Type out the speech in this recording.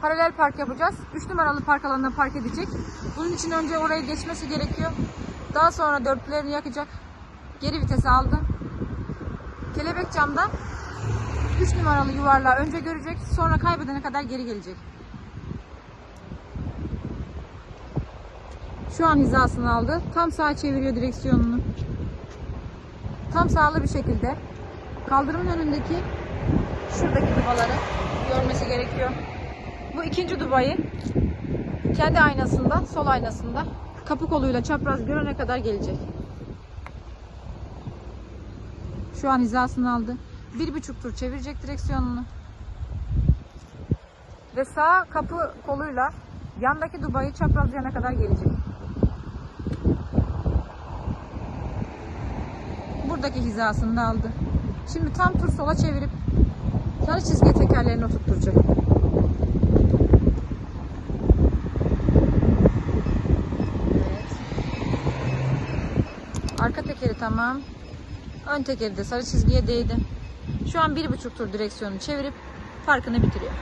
paralel park yapacağız. 3 numaralı park alanına park edecek. Bunun için önce oraya geçmesi gerekiyor. Daha sonra dörtlülerini yakacak. Geri vitesi aldı. Kelebek camda 3 numaralı yuvarlağı önce görecek. Sonra kaybedene kadar geri gelecek. Şu an hizasını aldı. Tam sağa çeviriyor direksiyonunu. Tam sağlı bir şekilde. Kaldırımın önündeki şuradaki dubaları görmesi gerekiyor. Bu ikinci dubayı kendi aynasında, sol aynasında kapı koluyla çapraz görene kadar gelecek. Şu an hizasını aldı. Bir buçuk tur çevirecek direksiyonunu. Ve sağ kapı koluyla yandaki dubayı çaprazlayana kadar gelecek. Buradaki hizasını da aldı. Şimdi tam tur sola çevirip sarı çizgi tekerlerini oturtturacak. Arka tekeri tamam. Ön tekeri de sarı çizgiye değdi. Şu an bir buçuk tur direksiyonu çevirip farkını bitiriyor.